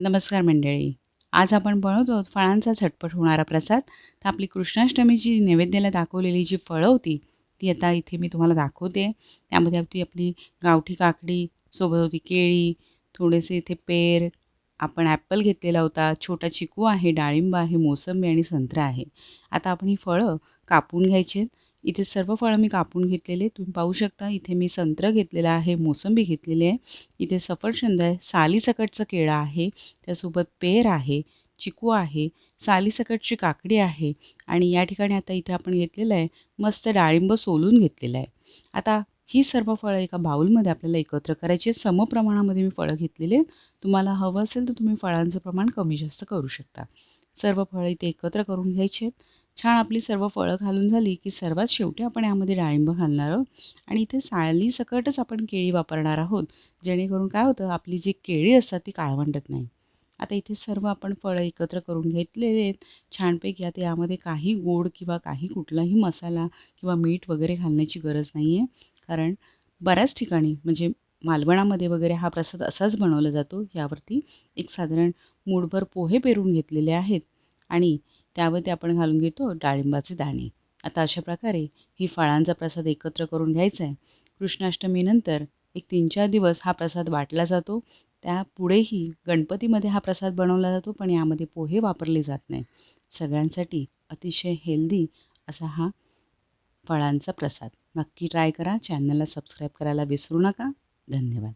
नमस्कार मंडळी. आज आपण बनवतो आहोत फळांचा झटपट होणारा प्रसाद. तर आपली कृष्णाष्टमीची नैवेद्याला दाखवलेली जी फळं होती ती आता इथे मी तुम्हाला दाखवते. त्यामध्ये होती आपली गावठी काकडी सोबत होती केळी थोडेसे इथे पेर आपण ॲपल घेतलेला होता छोटा चिकू आहे डाळिंब आहे मोसंबी आणि संत्रा आहे. आता आपण ही फळं कापून घ्यायची आहेत इथे सर्व फळं मी कापून घेतलेले. तुम्ही पाहू शकता इथे मी संत्र घेतलेलं आहे मोसंबी घेतलेली आहे. इथे सफरचंद आहे सालीसकटचं केळं आहे त्यासोबत पेर आहे चिकू आहे सालीसकटची काकडी आहे आणि या ठिकाणी आता इथे आपण घेतलेलं आहे मस्त डाळिंब सोलून घेतलेलं आहे. आता ही सर्व फळं एका बाऊलमध्ये आपल्याला एकत्र करायची आहेत. समप्रमाणामध्ये मी फळं घेतलेले आहेत. तुम्हाला हवं असेल तर तुम्ही फळांचं प्रमाण कमी जास्त करू शकता. सर्व फळं इथे एकत्र करून घ्यायची आहेत. छान आपली सर्व फळं घालून झाली की सर्वात शेवटी आपण यामध्ये डाळिंब घालणार आहोत. आणि इथे साळली सकटच आपण केळी वापरणार आहोत. जेणेकरून काय होतं आपली जी केळी असतात ती काळवंडत नाही. आता इथे सर्व आपण फळं एकत्र करून घेतलेले आहेत. छानपैकी आता यामध्ये काही गोड किंवा काही कुठलाही मसाला किंवा मीठ वगैरे घालण्याची गरज नाही आहे कारण बऱ्याच ठिकाणी म्हणजे मालवणामध्ये वगैरे हा प्रसाद असाच बनवला जातो. यावरती एक साधारण मूठभर पोहे पेरून घेतलेले आहेत. आणि त्यावरती आपण घालून घेतो डाळिंबाचे दाणे. आता अशा प्रकारे ही फळांचा प्रसाद एकत्र करून घ्यायचा आहे. कृष्णाष्टमीनंतर एक तीन चार दिवस हा प्रसाद वाटला जातो. त्यापुढेही गणपतीमध्ये हा प्रसाद बनवला जातो पण यामध्ये पोहे वापरले जात नाही सगळ्यांसाठी अतिशय हेल्दी असा हा फळांचा प्रसाद. नक्की ट्राय करा. चॅनलला सबस्क्राईब करायला विसरू नका. धन्यवाद.